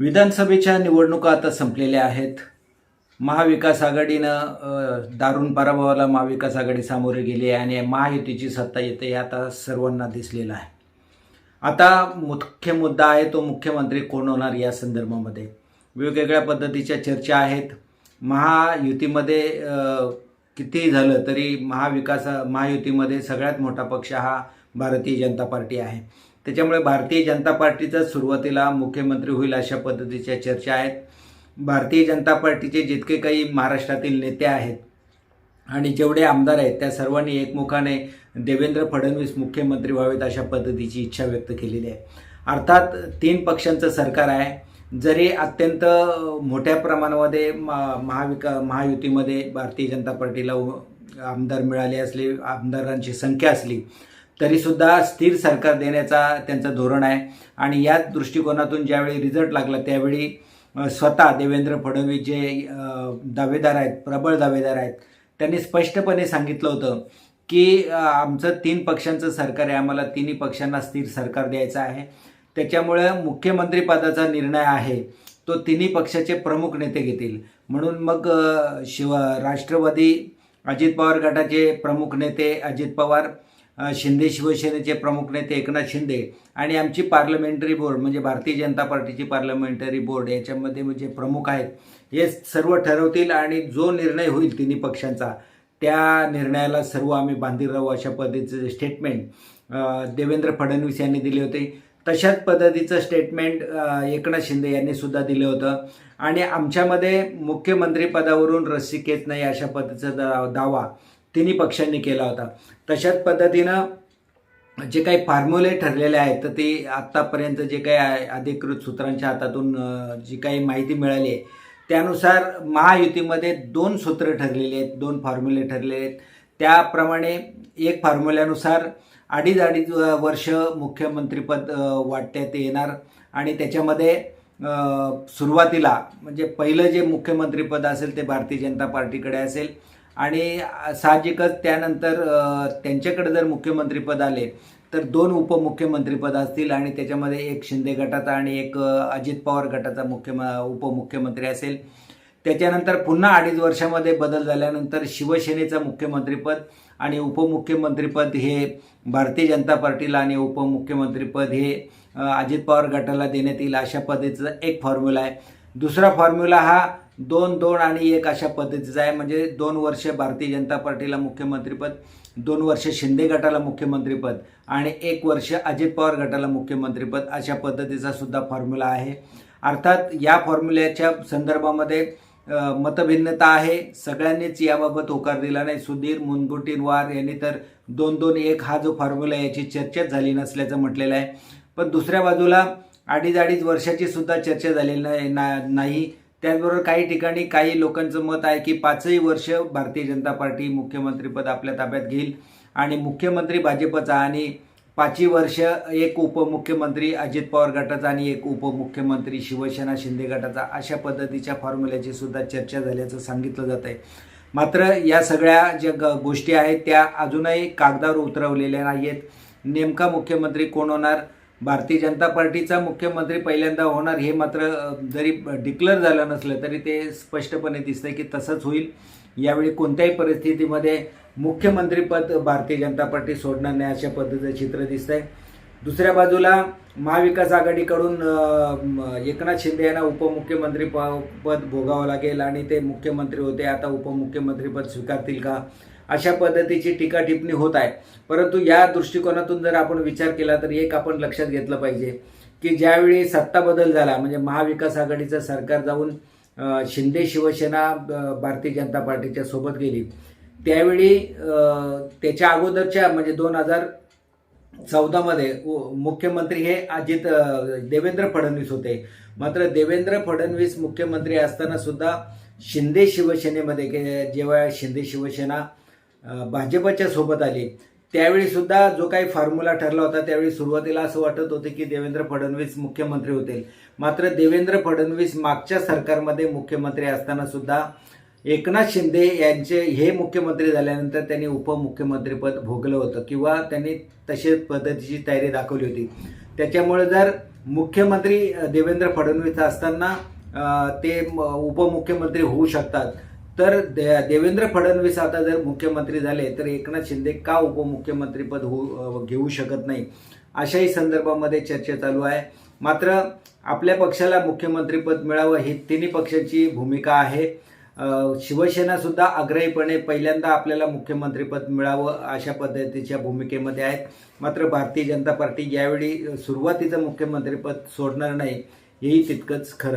विधानसभेच्या निवडणुका आता संपलेल्या आहेत. महाविकास आघाडीनं दारुण पराभवाला महाविकास आघाडी सामोरे गेली आहे आणि महायुतीची सत्ता येते हे आता सर्वांना दिसलेलं आहे. आता मुख्य मुद्दा आहे तो मुख्यमंत्री कोण होणार या संदर्भामध्ये. वेगवेगळ्या पद्धतीच्या चर्चा आहेत. महायुतीमध्ये कितीही झालं तरी महाविकास महायुतीमध्ये सगळ्यात मोठा पक्ष हा भारतीय जनता पार्टी आहे. त्याच्यामुळे भारतीय जनता पार्टीचा सुरुवातीला मुख्यमंत्री होईल अशा पद्धतीच्या चर्चा आहेत. भारतीय जनता पार्टीचे जितके काही महाराष्ट्रातील नेते आहेत आणि जेवढे आमदार आहेत त्या सर्वांनी एकमुखाने देवेंद्र फडणवीस मुख्यमंत्री व्हावेत अशा पद्धतीची इच्छा व्यक्त केलेली आहे. अर्थात तीन पक्षांचं सरकार आहे. जरी अत्यंत मोठ्या प्रमाणामध्ये मा- महाविका महायुतीमध्ये भारतीय जनता पार्टीला आमदार मिळाले असले आमदारांची संख्या असली तरीसुद्धा स्थिर सरकार देण्याचा त्यांचं धोरण आहे. आणि याच दृष्टिकोनातून ज्यावेळी रिझल्ट लागला त्यावेळी स्वतः देवेंद्र फडणवीस जे दावेदार आहेत प्रबळ दावेदार आहेत त्यांनी स्पष्टपणे सांगितलं होतं की आमचं तीन पक्षांचं सरकार आहे आम्हाला तिन्ही पक्षांना स्थिर सरकार द्यायचं आहे. त्याच्यामुळं मुख्यमंत्रीपदाचा निर्णय आहे तो तिन्ही पक्षाचे प्रमुख नेते घेतील. म्हणून मग शिव राष्ट्रवादी अजित पवार गटाचे प्रमुख नेते अजित पवार शिंदे शिवसेनेचे प्रमुख नेते एकनाथ शिंदे आणि आमची पार्लमेंटरी बोर्ड म्हणजे भारतीय जनता पार्टीची पार्लमेंटरी बोर्ड याच्यामध्ये म्हणजे प्रमुख आहेत हे सर्व ठरवतील आणि जो निर्णय होईल तिन्ही पक्षांचा त्या निर्णयाला सर्व आम्ही बांधील राहू अशा पद्धतीचं स्टेटमेंट देवेंद्र फडणवीस यांनी दिले होते. तशाच पद्धतीचं स्टेटमेंट एकनाथ शिंदे यांनी सुद्धा दिलं होतं. आणि आमच्यामध्ये मुख्यमंत्रीपदावरून रस्सी रस्सीकेच नाही अशा पद्धतीचा दा- दावा तिन्ही पक्षांनी केला होता. तशाच पद्धतीनं जे काही फॉर्म्युले ठरलेले आहेत तर ते आत्तापर्यंत जे काही अधिकृत सूत्रांच्या हातातून जी काही माहिती मिळाली आहे त्यानुसार महायुतीमध्ये दोन सूत्र ठरलेली आहेत दोन फॉर्म्युले ठरलेले आहेत. त्याप्रमाणे एक फॉर्म्युल्यानुसार अडीच अडीच वर्ष मुख्यमंत्रीपद अ, वाटण्यात येणार आणि त्याच्यामध्ये सुरुवातीला म्हणजे पहिलं जे मुख्यमंत्रीपद असेल ते भारतीय जनता पार्टीकडे असेल. आणि साहजिकच त्यानंतर त्यांच्याकडे जर मुख्यमंत्रीपद आले तर दोन उपमुख्यमंत्रीपद असतील आणि त्याच्यामध्ये एक शिंदे गटाचा आणि एक अजित पवार गटाचा मुख्य उपमुख्यमंत्री असेल. त्याच्यानंतर पुन्हा अडीच वर्षामध्ये बदल झाल्यानंतर शिवसेनेचं मुख्यमंत्रीपद आणि उपमुख्यमंत्रीपद हे भारतीय जनता पार्टीला आणि उपमुख्यमंत्रीपद हे अजित पवार गटाला देण्यात येईल अशा पद्धतीचा एक फॉर्म्युला आहे. दुसरा फॉर्म्युला हा दोन दोन आणि एक अशा पद्धतीचा आहे. म्हणजे दोन वर्ष भारतीय जनता पार्टीला मुख्यमंत्रीपद दोन वर्ष शिंदे गटाला मुख्यमंत्रीपद आणि एक वर्ष अजित पवार गटाला मुख्यमंत्रीपद अशा पद्धतीचा सुद्धा फॉर्म्युला आहे. अर्थात या फॉर्म्युल्याच्या संदर्भामध्ये मतभिन्नता आहे. सगळ्यांनीच याबाबत होकार दिला नाही. सुधीर मुनगुटीनवार यांनी तर दोन दोन एक हा जो फॉर्म्युला आहे याची चर्चाच झाली नसल्याचं म्हटलेलं आहे. पण दुसऱ्या बाजूला अडीच अडीच वर्षाची सुद्धा चर्चा झालेली नाही ना- नाही. त्याचबरोबर काही ठिकाणी काही लोकांचं मत आहे की पाचही वर्ष भारतीय जनता पार्टी मुख्यमंत्रीपद आपल्या ताब्यात घेईल आणि मुख्यमंत्री भाजपचा आणि पाचही वर्ष एक उपमुख्यमंत्री अजित पवार गटाचा आणि एक उपमुख्यमंत्री शिवसेना शिंदे गटाचा अशा पद्धतीच्या फॉर्म्युल्याची सुद्धा चर्चा झाल्याचं सांगितलं जात आहे. मात्र या सगळ्या ज्या ग गोष्टी आहेत त्या अजूनही कागदावर उतरवलेल्या नाही आहेत नेमका मुख्यमंत्री कोण होणार? भारतीय जनता पार्टीचा मुख्यमंत्री पहिल्यांदा होणार हे मात्र जरी डिक्लेअर झालं नसलं तरी ते स्पष्टपणे दिसतंय की तसंच होईल. यावेळी कोणत्याही परिस्थितीमध्ये मुख्यमंत्रीपद भारतीय जनता पार्टी सोडणार नाही अशा पद्धतीचं चित्र दिसतंय. दुसऱ्या बाजूला महाविकास आघाडीकडून एकनाथ शिंदे यांना उपमुख्यमंत्री प- पद भोगावं लागेल आणि ते मुख्यमंत्री होते. आता उपमुख्यमंत्रीपद स्वीकारतील का? अशा पद्धतीची टीका टिप्पणी होत आहे. परंतु या दृष्टिकोनातून जर आपण विचार केला तर एक आपण लक्षात घेतलं पाहिजे की ज्यावेळी सत्ता बदल झाला म्हणजे महाविकास आघाडीचं सरकार जाऊन शिंदे शिवसेना भारतीय जनता पार्टीच्या सोबत गेली त्यावेळी त्याच्या अगोदरच्या म्हणजे दोन हजार चौदामध्ये मुख्यमंत्री हे अजित देवेंद्र फडणवीस होते. मात्र देवेंद्र फडणवीस मुख्यमंत्री असताना सुद्धा शिंदे शिवसेनेमध्ये के- जेव्हा शिंदे शिवसेना भाजपच्या सोबत आले. त्यावेळी सुद्धा जो काही फॉर्म्युला ठरला होता त्यावेळी सुरुवातीला असं वाटत होते की देवेंद्र फडणवीस मुख्यमंत्री होतील. मात्र देवेंद्र फडणवीस मागच्या सरकारमध्ये मुख्यमंत्री असताना सुद्धा एकनाथ शिंदे यांचे हे मुख्यमंत्री झाल्यानंतर त्यांनी उपमुख्यमंत्रीपद भोगलं होतं किंवा त्यांनी तसे पद्धतीची तयारी दाखवली होती. त्याच्यामुळे जर मुख्यमंत्री देवेंद्र फडणवीस असताना ते उपमुख्यमंत्री होऊ शकतात तर दे देवेंद्र फडणवीस आता जर मुख्यमंत्री झाले तर एकनाथ शिंदे का उपमुख्यमंत्रीपद होऊ घेऊ शकत नाही? अशाही संदर्भामध्ये चर्चा चालू आहे. मात्र आपल्या पक्षाला मुख्यमंत्रीपद मिळावं ही तिन्ही पक्षाची भूमिका आहे. शिवसेनासुद्धा शिवसेना सुद्धा आग्रहीपणे पहिल्यांदा आपल्याला मुख्यमंत्रीपद मिळावं अशा पद्धतीच्या भूमिकेमध्ये आहेत. मात्र भारतीय जनता पार्टी यावेळी सुरुवातीचं मुख्यमंत्रीपद सोडणार नाही हेही तितकंच खरं